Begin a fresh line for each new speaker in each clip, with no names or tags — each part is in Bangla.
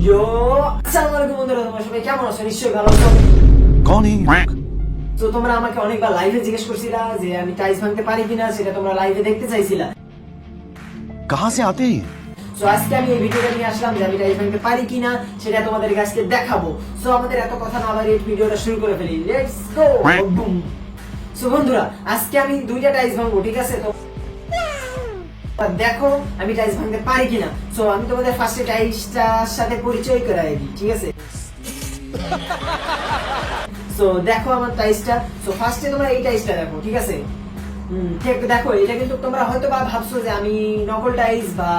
ইয়ো আসসালামু আলাইকুম বন্ধুরা তোমরা সবাই কেমন আছো? নিশ্চয়ই ভালো আছো।
কনি।
তো তোমরা আমাকে অনেকবার লাইভে জিজ্ঞেস করছিলা যে আমি টাইস ভাঙতে পারি কিনা সেটা তোমরা লাইভে দেখতে চাইছিলা।
কাহা সে আতে?
সো আজকে আমি এই ভিডিওটা নিয়ে আসলাম যে আমি টাইস ভাঙতে পারি কিনা সেটা তোমাদের আজকে দেখাবো। সো আমাদের এত কথা না বাড়িয়ে ভিডিওটা শুরু করে ফেলি। লেটস গো বুম সো বন্ধুরা আজকে আমি দুইটা টাইস ভাঙবো ঠিক আছে? তো দেখো আমি টাইলস ভাঙতে পারি কিনা। সো আমি তোমাদের ফার্স্টে টাইলসটার সাথে পরিচয় করাই দিই, ঠিক আছে? সো দেখো আমার টাইলসটা। সো ফার্স্টে তোমরা এই টাইলসটা দেখো, ঠিক আছে? দেখো, এটা কিন্তু তোমরা হয়তো বা ভাবছ যে আমি নকল টাইলস বা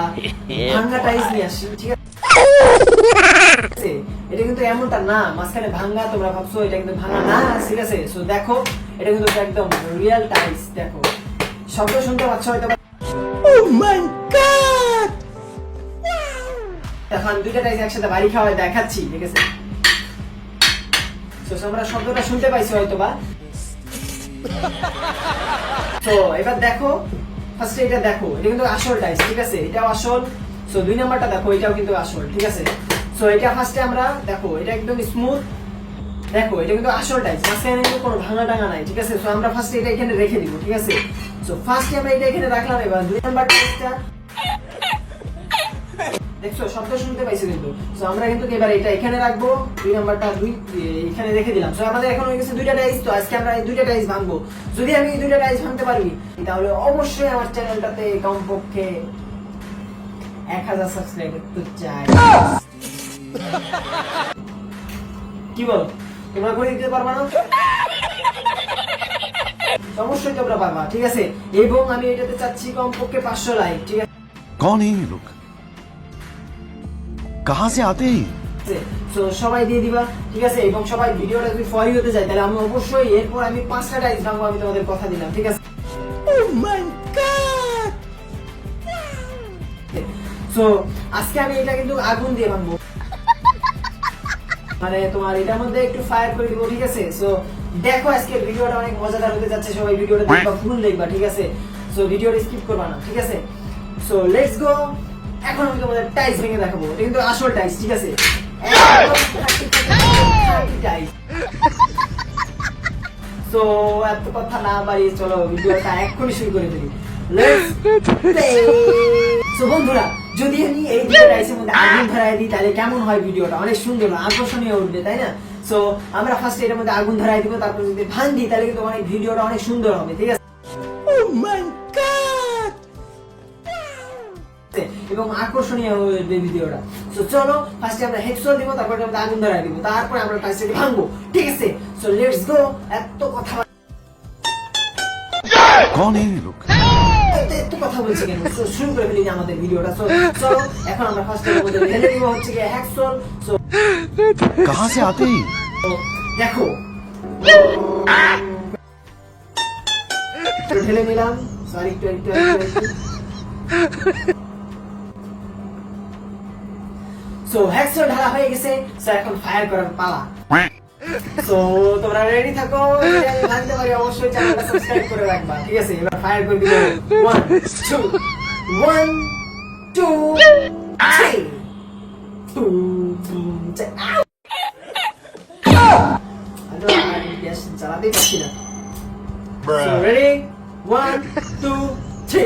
টাইলস নিয়ে আসি, ঠিক আছে? এটা কিন্তু এমনটা না, মাঝখানে ভাঙ্গা তোমরা ভাবছ, এটা কিন্তু ভাঙ্গা না, ঠিক আছে? সো দেখো, এটা কিন্তু একদম রিয়েল টাইলস, দেখো। শব্দ শুনতে পাচ্ছ হয়তো দেখো আমি দুইটা টাইলস একসাথে বাড়ি দেখাচ্ছি, ঠিক আছে? তো শব্দটা শুনতে হয়তো বা তো এবার দেখো ফার্স্টে এটা দেখো, এটা কিন্তু আসল ঠিক আছে? এটাও আসল। সো দুই নাম্বারটা দেখো, এটাও কিন্তু আসল, ঠিক আছে? সো এটা ফার্স্টে আমরা, দেখো, এটা একদম স্মুথ দেখো, এটা কিন্তু আসল টাইস মাঝখানে কিন্তু কোনো ভাঙা টাঙা নাই, ঠিক আছে? সো আমরা ফার্স্টে এটা এখানে রেখে দিব, ঠিক আছে? সো ফার্স্টে আমরা এটা এখানে রাখলাম এবার। দুই নাম্বার টাইসটা দেখছ, শব্দ শুনতে পাইছি কিন্তু। সো আমরা কিন্তু এবার এটা এখানে রাখব, দুই নাম্বারটা দুই এখানে রেখে দিলাম। সো আমাদের এখন হয়ে গেছে দুইটা টাইস তো আজকে আমরা এই দুইটা টাইস ভাঙবো। যদি আমি এই দুইটা টাইস ভাঙতে পারি, তাহলে অবশ্যই আমার চ্যানেলটাতে কমপক্ষে এক হাজার সাবস্ক্রাইবার তো চাই। কি বল? তোমরা করে দিতে পারবা না? অবশ্যই তোমরা পারবা ঠিক আছে এবং আমি এটাতে চাচ্ছি কমপক্ষে পাঁচশো লাইক ঠিক আছে
कौन है ये लोग कहाँ से आते हैं ये?
আছে তো সবাই দিয়ে দিবা ঠিক আছে এবং সবাই ভিডিওটা যদি ফরি হতে যায় তাহলে আমি অবশ্যই এরপর আমি পাঁচটা টাইস ভাঙবো আমি তোমাদের কথা দিলাম ঠিক আছে সো আজকে আমি এটা কিন্তু আগুন দিয়ে ভাঙবো মানে তোমার এটার মধ্যে একটু ফায়ার করে দিব ঠিক আছে? সো দেখো আজকে ভিডিওটা অনেক মজাদার হতে যাচ্ছে সবাই ভিডিওটা দেখবা ফুল দেখবা ঠিক আছে? সো ভিডিওটা স্কিপ করবা না ঠিক আছে? সো লেটস গো এখন আমি তোমাদের টাইস ভেঙে দেখাবো এটা কিন্তু আসল টাইস ঠিক আছে? সো এত কথা না বাড়িয়ে চলো ভিডিওটা এক্ষুনি শুরু করে ফেলি লেটস যদি আমি এই দুটো রাইসের মধ্যে আগুন ধরাই দিই তাহলে কেমন হয় ভিডিওটা? অনেক সুন্দর আকর্ষণীয় উঠবে তাই না? সো আমরা ফার্স্ট এটার মধ্যে আগুন ধরাই দিব তারপর যদি ভান দিই তাহলে কিন্তু অনেক ভিডিওটা অনেক সুন্দর হবে ঠিক আছে? Oh এবং আকর্ষণীয় হয়ে ভিডিওটা। সো চলো ফার্স্টে আমরা হেডশট দিব তারপর আমরা আগুন ধরাই দিব তারপর আমরা টাইসেটি ভাঙবো ঠিক আছে? সো লেটস গো এত কথা
কোন এই লোক
এত- এত কথা বলছি কেন So, শুরু করে ফেলি আমাদের ভিডিওটা সো চলো এখন আমরা ফার্স্ট এর মধ্যে ঢেলে দিব হচ্ছে কি হ্যাকসল সো
कहाँ से आते हैं ये?
দেখো একটু ঢেলে নিলাম সরি একটু একটু একটু, একটু সো হ্যাকসল ঢালা হয়ে গেছে সো এখন ফায়ার করার পালা সো তোমরা রেডি থাকো? ভাঙতে পারি অবশ্যই চ্যানেলটা সাবস্ক্রাইব করে রাখবা ঠিক আছে? এবার ফায়ার করে দিব। One two one two three two gas চালাতেই পারছি না। রেডি ওয়ান টু থ্রি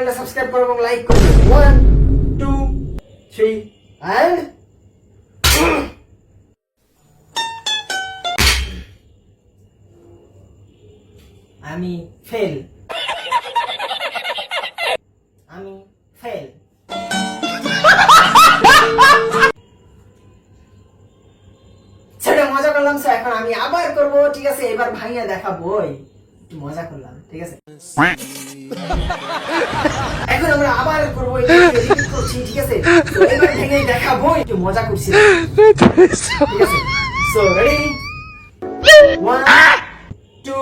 চ্যানেলটা সাবস্ক্রাইব করো এবং লাইক করো। ওয়ান টু থ্রি অ্যান্ড আমি ফেল আমি ফেল এখন আমি আবার করব ঠিক আছে? এবার ভাইয়া দেখাবো একটু মজা করলাম ঠিক আছে? এখন আমরা আবার করব ঠিক আছে? এবার ভেঙে দেখাবো একটু মজা করছি। ঠিক আছে? So ready one two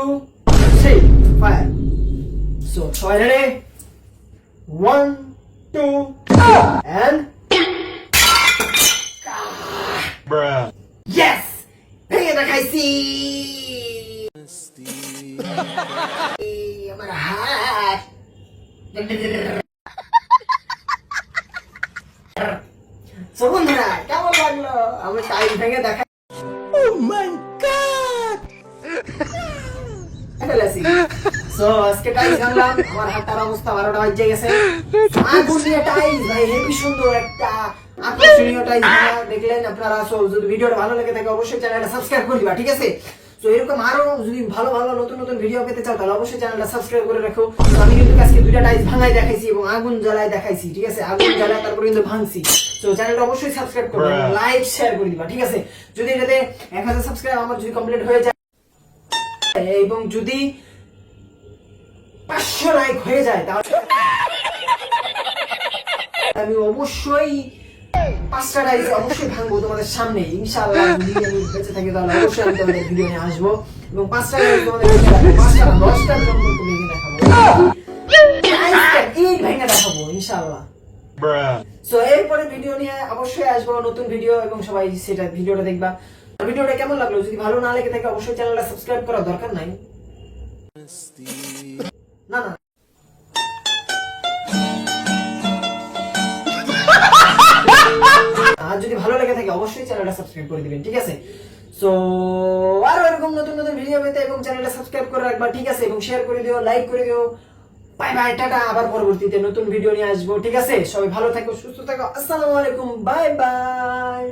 three fire so সবাই ready one two and yes ভেঙে দেখাইছি। আমার So, বন্ধুরা কেমন লাগল? আমি টাইম ভেঙে দেখা ও মাই গড ফেলেছি সো আজকে টাইস ভাঙলাম আমার হাতটার অবস্থা বারোটা বাজে গেছে। আগুন দিয়ে টাইস ভাই হেভি সুন্দর একটা আকর্ষণীয় টাইস দেখলেন আপনারা। সো যদি ভিডিওটা ভালো লেগে থাকে অবশ্যই চ্যানেলটা সাবস্ক্রাইব করে দিবা ঠিক আছে? তো এরকম আরও যদি ভালো ভালো নতুন নতুন ভিডিও পেতে চাও তাহলে অবশ্যই চ্যানেলটা সাবস্ক্রাইব করে রাখো। আমি কিন্তু আজকে দুইটা টাইস ভাঙাই দেখাইছি এবং আগুন জ্বালায় দেখাইছি ঠিক আছে? আগুন জ্বালায় তারপর কিন্তু ভাঙছি। তো চ্যানেলটা অবশ্যই সাবস্ক্রাইব করবে লাইক শেয়ার করে দিবা ঠিক আছে? যদি এটাতে এক হাজার সাবস্ক্রাইব আমার যদি কমপ্লিট হয়ে যায় এবং যদি পাঁচশো লাইক হয়ে যায় তাহলে আমি অবশ্যই পাঁচটা অবশ্যই ভাঙবো তোমাদের সামনে। ইনশাআল্লাহ যদি আমি বেঁচে থাকি তাহলে অবশ্যই আমি তোমাদের ভিডিও নিয়ে আসব। এবং পাঁচটা রাইজ তোমাদের পাঁচটা দশটা বিলম্ব করে দেখাবো। ভেঙে দেখাবো ইনশাআল্লাহ। সো এরপরে ভিডিও নিয়ে অবশ্যই আসব নতুন ভিডিও এবং সবাই সেটা ভিডিওটা দেখবা। ভিডিওটা কেমন লাগল? যদি ভালো না লেগে থাকে অবশ্যই চ্যানেলটা সাবস্ক্রাইব করার দরকার নাই। না না। আর যদি ভালো লেগে থাকে, অবশ্যই চ্যানেলটা সাবস্ক্রাইব করে দিবেন, ঠিক আছে? সো আরও এরকম নতুন নতুন ভিডিও পেতে এবং চ্যানেলটা সাবস্ক্রাইব করে রাখবা, ঠিক আছে? এবং শেয়ার করে দিও লাইক করে দিও। বাই বাই টাটা, আবার পরবর্তীতে নতুন ভিডিও নিয়ে আসব, ঠিক আছে? সবাই ভালো থাকো, সুস্থ থাকো, আসসালামু আলাইকুম বাই বাই